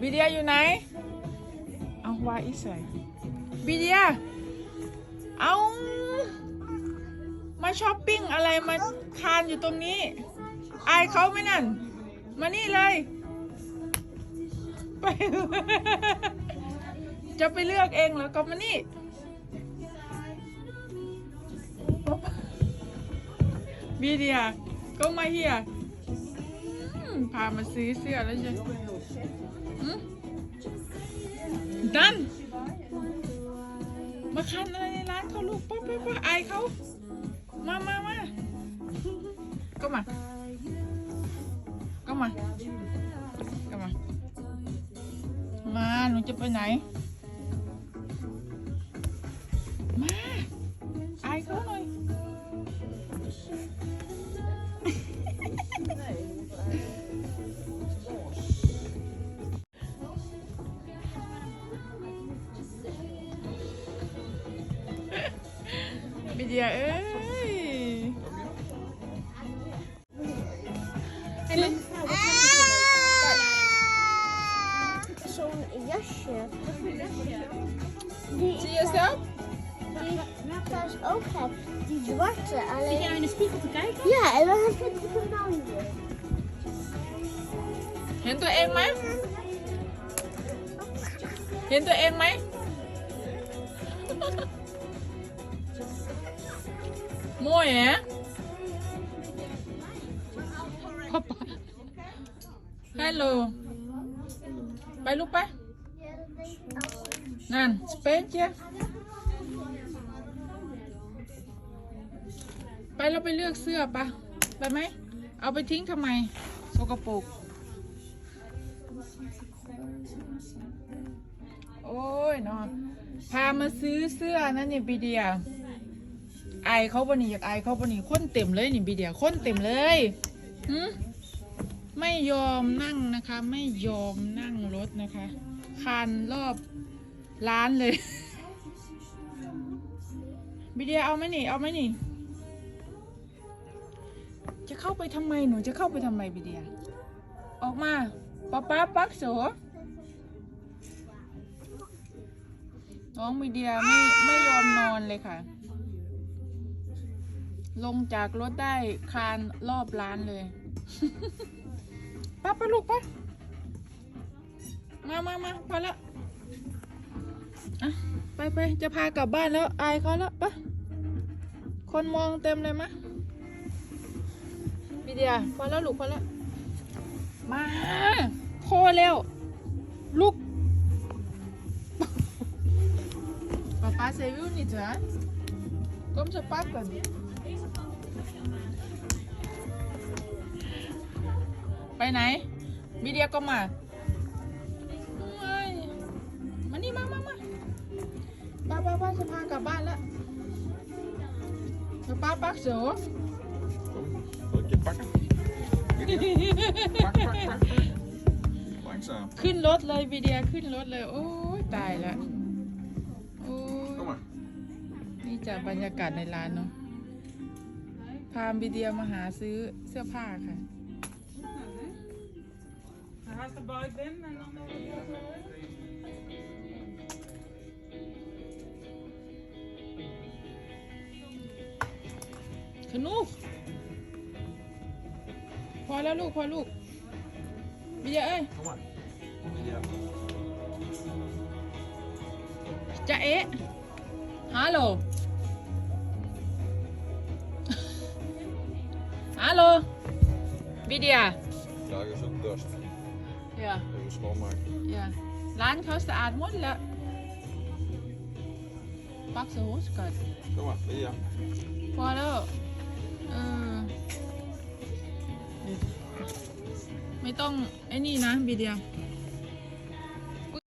บีเดียอยู่ไหน เอาวาอีใส่บีเดีย เอามาช้อปปิ้งอะไรมาทานอยู่ตรงนี้ อายเขาไหมนั่น มานี่เลย ไป จะไปเลือกเองเหรอก็มานี่บีเดียก็มาเฮียพามาซื้อเสื้อแล้วใช่หืม ดันมาคันอะไรในร้านเขาลูกป๊อปป๊อปป๊อปอเขามามามาก็มาก็มาก็มามาหนูจะไปไหน มา เดียเอ้ย Zo'n jasje. Die Zie je zelf? die ik thuis ook heb. Die zwarte. Zit jij Alleen... nou in de spiegel te kijken? Ja, en dan heb ik de oranje. เห็นตัวเอ งไหมเห็นตัวเองไหมโม่แหะพ่อปะฮัลโหลไปลูกไปนั่นสเปนเจียไปเราไปเลือกเสื้อปะไปไหม เอาไปทิ้งทำไม สกปรกโอ้ยเนาะพามาซื้อเสื้อนั่นนี่บีเดียไอายเขาบนี่อยากไอายเขาบนี่คนเต็มเลยนี่บีเดียคนเต็มเลยหืมไม่ยอมนั่งนะคะ ไม่ยอมนั่งรถนะคะคานรอบร้านเลยบีเดียเอาไหมนี่เอาไหมนี่ จะเข้าไปทำไมหนูจะเข้าไปทำไมบีเดีย ออกมาป๊าป๊าปักโสน้องมีเดียไม่ไม่ยอมนอนเลยค่ะ ลงจากรถได้คานรอบร้านเลยป้าป้าลูกป้ามามามาพอแล้วอะไปไปจะพากลับบ้านแล้ว อายเขาแล้วปะคนมองเต็มเลยมะมีเดียพอแล้วลูกพอแล้ว มาพอแล้ว ลูก Papa, c'est vu niet, hè? Kom ze pakken. Bij ไหนบีเดียก็มาเอ้ยมานี่มามามาป้าป้าป้าจะพากลับบ้านแล้วป้าปักโส Zal ik je pakken? Pak, pak, pak, pak. Langzaam. ขึ้นรถเลยบีเดียขึ้นรถเลย โอ้ยตายละโอ้ย Kom maar. นี่จากบรรยากาศในร้านเนาะ พาบีเดียมาหาซื้อเสื้อผ้าค่ะ Genoeg พอแล้วลูก พอลูกบีเดียเอ้ย Kom maar. Ja. จะเอ๊ะฮัลโหลฮัล บีเดีย Daar is ook dust. เดี๋ยว Even schoonmaken. เดี๋ยวร้านเขาสะอาดหมดแล้วปักโซสก่อน Kom maar, ja. พอแล้วเออไม่ต้องไอ้นี่นะบีเดีย